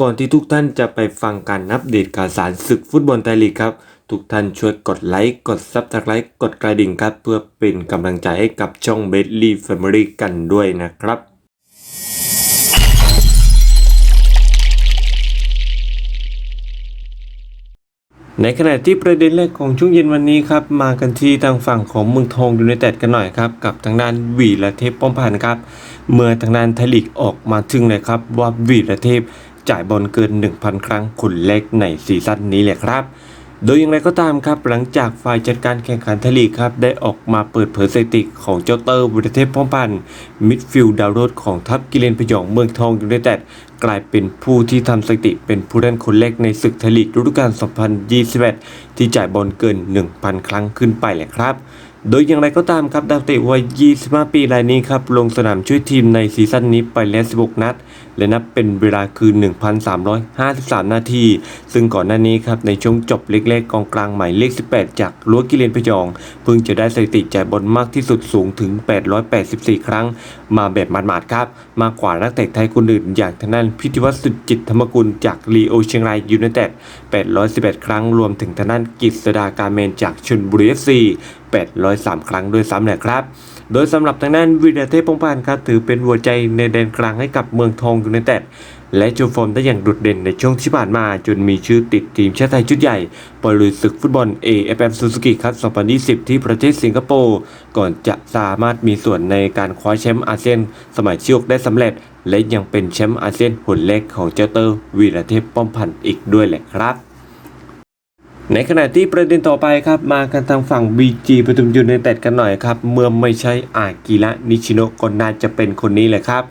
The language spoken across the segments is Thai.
ก่อนที่ทุกท่านจะไปฟังการอัปเดตข่าวสารศึกฟุตบอลไทยลีกครับ ทุกท่านช่วยกดไลค์ กดซับสไครต์กดกระดิ่งครับ เพื่อเป็นกำลังใจให้กับช่องเบสลี่แฟมิลี่กันด้วยนะครับ ในขณะที่ประเด็นแรกของช่วงเย็นวันนี้ครับ มากันที่ทางฝั่งของเมืองทองยูไนเต็ดกันหน่อยครับ กับทางด้านวีระเทพป้อมพันธ์ครับ เมื่อทางด้านไทยลีกออกมาถึงเลยครับว่าวีระเทพ จ่ายบอลเกิน 1,000 ครั้งคนแรกในซีซั่นนี้แหละครับ โดยอย่างไรก็ตามครับหลังจากฝ่ายจัดการแข่งขันทลีครับ ได้ออกมาเปิดเผยสถิติของเจ้าเตอร์วิรเทพป้อมพันธ์มิดฟิลด์ดาวรุ่งของทัพกิเลนพยองเมืองทองยูไนเต็ดกลายเป็นผู้ที่ทำสถิติเป็นผู้เล่นคนแรกในศึกไทยลีกฤดูกาล 2021 ที่จ่ายบอลเกิน 1,000 ครั้งขึ้นไปแหละครับโดยอย่างไรก็ตามครับดาวเตะวัย 25 ปีรายนี้ครับ ลงสนามช่วยทีมในซีซั่นนี้ไปแล้ว 16 นัด และนับเป็นเวลาคือ1,353 นาที ซึ่งก่อนหน้านี้ครับในช่วงจบเล็กๆกองกลางหมายเลข 18 จากลัวกิเลนพยอง เพิ่งจะได้สถิติจ่ายบอลมากที่สุดสูงถึง 884 ครั้ง มาแบบหมาดๆครับ มากกว่านักเตะไทยคนอื่นอย่างทางด้นพิธีวัฒน์สุจิตธรรมกุลจากลีโอเชียงรายยูไนเต็ด811 ครั้งรวมถึงทางด้นกิษดาการเมนจากชลบุรีเอฟซี803 ครั้งด้วยซ้ำแหละครับ โดยสำหรับทางด้านวีรเทพพงพันธ์ครับถือเป็นหัวใจในแดนกลางให้กับเมืองทองยูไนเต็ดและโชว์ฟอร์มได้อย่างโดดเด่นในช่วงที่ผ่านมา จนมีชื่อติดทีมชาติไทยชุดใหญ่ปลุยศึกฟุตบอล AFF Suzuki Cup 2020 ที่ประเทศสิงคโปร์ ก่อนจะสามารถมีส่วนในการคว้าแชมป์อาเซียน สมัยชิโยกได้สำเร็จ และยังเป็นแชมป์อาเซียนหนแรกของเจ้าเตอร์วีรเทพป้อมพันธ์อีกด้วยแหละครับในขณะที่ประเด็นต่อไปครับมากันทางฝั่ง BG ปทุมยูไนเต็ดกันหน่อยครับ เมื่อไม่ใช่อากิระนิชิโนก็น่าจะเป็นคนนี้แหละครับ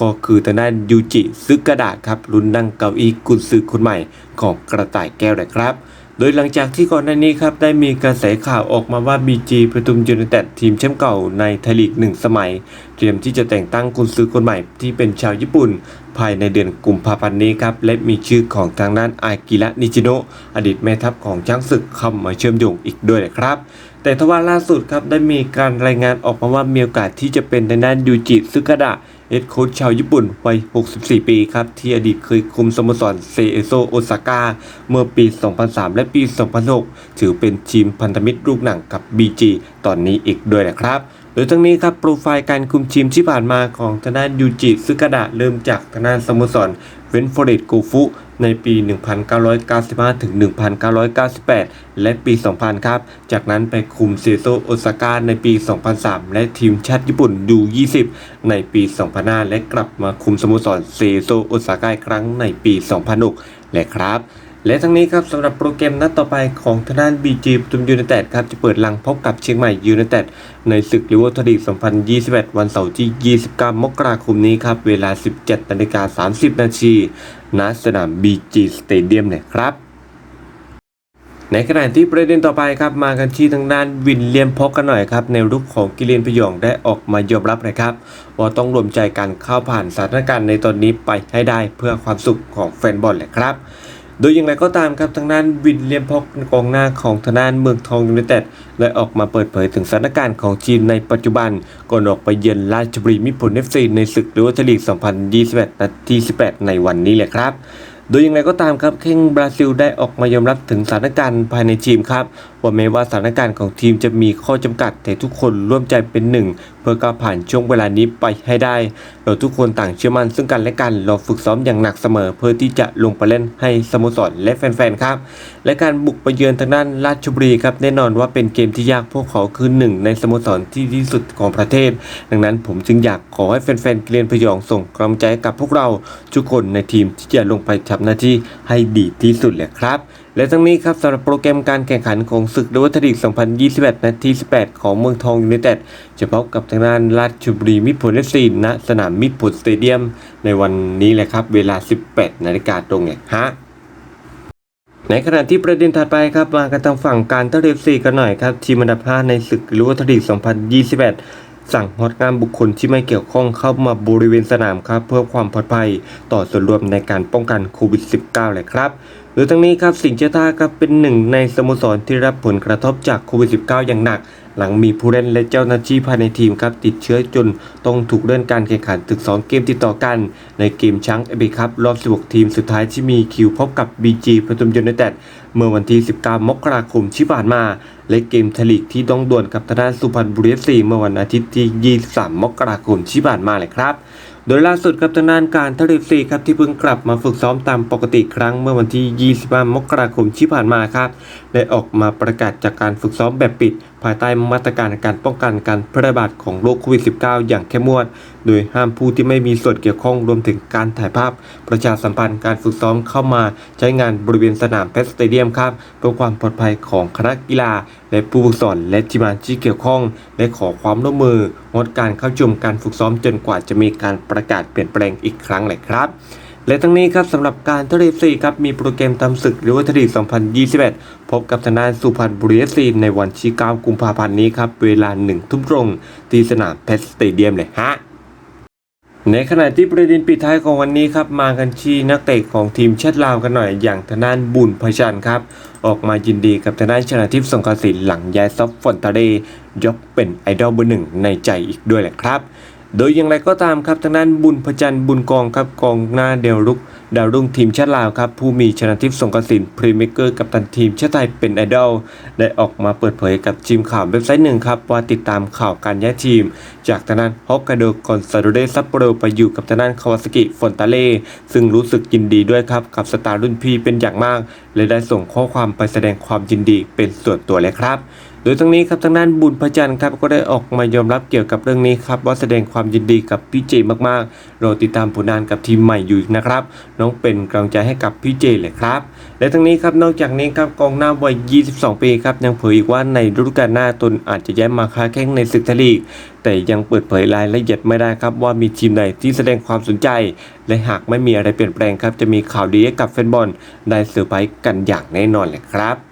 ก็คือทางด้านยูจิซึกระดาษครับรุ่นนั่งเก้าอี้กุนซือคนใหม่ของกระต่ายแก้วแหละครับ โดยหลังจากที่ก่อนหน้านี้ครับได้มีกระแสข่าวออกมาว่า BG ปทุมยูไนเต็ดทีมแชมป์เก่าในไทยลีกหนึ่งสมัย เตรียมที่จะแต่งตั้งกุนซือคนใหม่ที่เป็นชาวญี่ปุ่น ภายในเดือนกุมภาพันธ์นี้ครับและมีชื่อของทางด้านอากิระนิชิโนะอดีตแม่ทัพของช้างศึกเข้ามาเชื่อมโยงอีกด้วยนะครับแต่ทว่าล่าสุดครับได้มีการรายงานออกมาว่ามีโอกาสที่จะเป็นทางด้านยูจิซึกะดะ เฮดโค้ชชาวญี่ปุ่นวัย 64 ปีครับ ที่อดีตเคยคุมสโมสรเซเอโซโอซาก้าเมื่อปี 2003 และปี 2006 ถือเป็นทีมพันธมิตรลูกหนังกับ BG ตอนนี้อีกด้วยนะครับ โดยทั้งนี้ครับ โปรไฟล์การคุมทีมที่ผ่านมาของทางด้านยูจิซึกะดะเริ่มจากทางด้านสโมสร เวนฟอร์เรตโกฟุในปี 1995 ถึง 1998 และปี 2000 ครับ จากนั้นไปคุมเซโซโอซาก้าในปี 2003 และทีมชาติญี่ปุ่นยู20 ในปี 2005 และกลับมาคุมสโมสรเซโซโอซาก้าอีกครั้งในปี 2006 และครับ และทั้งนี้ครับสำหรับโปรแกรมนัดต่อไปของทางด้าน BG ปทุมยูเนเต็ดครับจะเปิดลังพบกับเชียงใหม่ยูเนเต็ดในศึกลิเวอร์พูลีก2021 วันเสาร์ที่ 29 มกราคมนี้ครับ เวลา 17นาฬิกา30 นาทีณสนาม BG Stadium เนี่ยครับ ในขณะที่ประเด็นต่อไปครับมากันที่ทางด้านวินเลียมพอกกันหน่อยครับในรูปของกิเลนพยองได้ออกมายอมรับนะครับว่าต้องรวมใจกันเข้าผ่านสถานการณ์ในตอนนี้ไปให้ได้เพื่อความสุขของแฟนบอลแหละครับโดยอย่างไรก็ตามครับทางด้านวินเลียมพอกกองหน้าของทางด้านเมืองทองยูไนเต็ดได้ออกมาเปิดเผยถึงสถานการณ์ของทีมในปัจจุบันก่อนออกไปเยือนราชบุรีมิตรผลเอฟซีในศึกลิเวอร์พูลลีก 2021 นัดที่ 18 ในวันนี้แหละครับ โดยอย่างไรก็ตามครับเข่งบราซิลได้ออกมายอมรับถึงสถานการณ์ภายในทีมครับว่าแม้ว่าสถานการณ์ของทีมจะมีข้อจำกัด แต่ทุกคนร่วมใจเป็นหนึ่ง เพื่อก้าวผ่านช่วงเวลานี้ไปให้ได้ เราทุกคนต่างเชื่อมั่นซึ่งกันและกัน เราฝึกซ้อมอย่างหนักเสมอ เพื่อที่จะลงไปเล่นให้สโมสรและแฟนๆครับ และการบุกไปเยือนทางด้านราชบุรีครับแน่นอนว่าเป็นเกมที่ยากพวกเขาคือหนึ่งในสโมสรที่ดีที่สุดของประเทศ ดังนั้นผมจึงอยากขอให้แฟนๆเกลียนพยองส่งกำลังใจกับพวกเราทุกคนในทีมที่จะลงไปทำหน้าที่ให้ดีที่สุดเลยครับและทั้งนี้ครับสำหรับโปรแกรมการแข่งขันของศึกลิเวอร์พูลลีก 2021 นาที 18 ของเมืองทองยูไนเต็ดจะพบกับทางด้านราชบุรีมิตรผลเอฟซีณสนามมิตรผลสเตเดียม ในวันนี้แหละครับเวลา 18 นาฬิกาตรงเนี่ยฮะในขณะที่ประเด็นถัดไปครับมากันทางฝั่งการท่าเรือซีกันหน่อยครับทีมอันดับ5ในศึกลิเวอร์พูลลีก 2021สั่งงดงานบุคคลที่ไม่เกี่ยวข้องเข้ามาบริเวณสนามครับ เพื่อความปลอดภัยต่อส่วนรวมในการป้องกันโควิด -19 เลยครับ โดยทั้งนี้ครับสิงห์เจต้าครับเป็นหนึ่งในสโมสรที่รับผลกระทบจากโควิด -19 อย่างหนัก หลังมีผู้เล่นและเจ้าหน้าที่ภายในทีมครับติดเชื้อจนต้องถูกเลื่อนการแข่งขันถึง2เกมติดต่อกัน ในเกมช้างเอเบครับรอบ 16 ทีมสุดท้ายที่มีคิวพบกับ BG ปทุมยูไนเต็ดเมื่อวันที่ 19 มกราคมที่ผ่านมา และเกมทลีกที่ต้องดวลกับทางด้านสุพรรณบุรี FC เมื่อวันอาทิตย์ที่ 23 มกราคมที่ผ่านมาเลยครับโดยล่าสุดครับทางด้านการทะเลซีครับที่เพิ่งกลับมาฝึกซ้อมตามปกติครั้งเมื่อวันที่ 25 มกราคมที่ผ่านมาครับ ได้ออกมาประกาศจากการฝึกซ้อมแบบปิด ภายใต้มาตรการการป้องกันการแพร่ระบาดของโรคโควิด -19 อย่างเข้มงวด โดยห้ามผู้ที่ไม่มีส่วนเกี่ยวข้องรวมถึงการถ่ายภาพ ประชาสัมพันธ์การฝึกซ้อมเข้ามาใช้งานบริเวณสนามเพชรสเตเดียมครับเพื่อความปลอดภัยของคณะกีฬา และผู้ฝึกสอนและทีมงานที่เกี่ยวข้องและขอความร่วมมืองดการเข้าชมการฝึกซ้อมจนกว่าจะมีการประกาศเปลี่ยนแปลงอีกครั้งเลยครับ และทั้งนี้ครับสำหรับการทะเลซีครับมีโปรแกรมทำศึกหรือว่าทะเล2021 พบกับทางด้าสุพรรณบุรีเอฟซีในวันที่9กุมภาพันธ์นี้ครับ เวลา1ทุ่มตรง ที่สนามเพชรสเตเดียมเลยฮะในขณะที่ประเด็นปิดท้ายของวันนี้ครับมากันที่นักเตะของทีมชาติลาวกันหน่อยอย่างทางด้านบุญพชันครับ ออกมายินดีกับทางด้านชนะทิพย์สงกรสินหลังย้ายซอฟฟอนตาเดยกเป็นไอดอลเบอร์หนึ่งในใจอีกด้วยแหละครับ โดยอย่างไรก็ตามครับทางด้านบุญพจันทร์บุญกองครับกองหน้าเดวรุกดาวรุ่งทีมชาติลาวครับผู้มีชนะทิพย์สงกรสินพรีเมเกอร์กับตันทีมชาติไทยเป็นไอดอลได้ออกมาเปิดเผยกับทีมข่าวเว็บไซต์หนึ่งครับว่าติดตามข่าวการย้ายทีม จากทางด้านฮอกไกโดคอนซาโดเดซัปโปโรไปอยู่กับทางด้านคาวาซากิฟอนตาเล่ซึ่งรู้สึกยินดีด้วยครับกับสตาร์รุ่นพี่เป็นอย่างมาก และได้ส่งข้อความไปแสดงความยินดีเป็นส่วนตัวเลยครับ โดยทั้งนี้ครับทางด้านบุญพระจันทร์ครับก็ได้ออกมายอมรับเกี่ยวกับเรื่องนี้ครับว่าแสดงความยินดีกับพี่เจมากๆรอติดตามผลงานกับทีมใหม่อยู่นะครับ น้องเป็นกำลังใจให้กับพี่เจเลยครับ และทั้งนี้ครับนอกจากนี้ครับกองหน้าวัย 22 ปีครับยังเผยอีกว่าในฤดูกาลหน้าตนอาจจะย้ายมาค้าแข้งในศึกไทยลีกแต่ยังเปิดเผยรายละเอียดไม่ได้ครับว่ามีทีมใดที่แสดงความสนใจ และหากไม่มีอะไรเปลี่ยนแปลงครับจะมีข่าวดีให้กับแฟนบอลได้เซอร์ไพรส์กันอย่างแน่นอนเลยครับ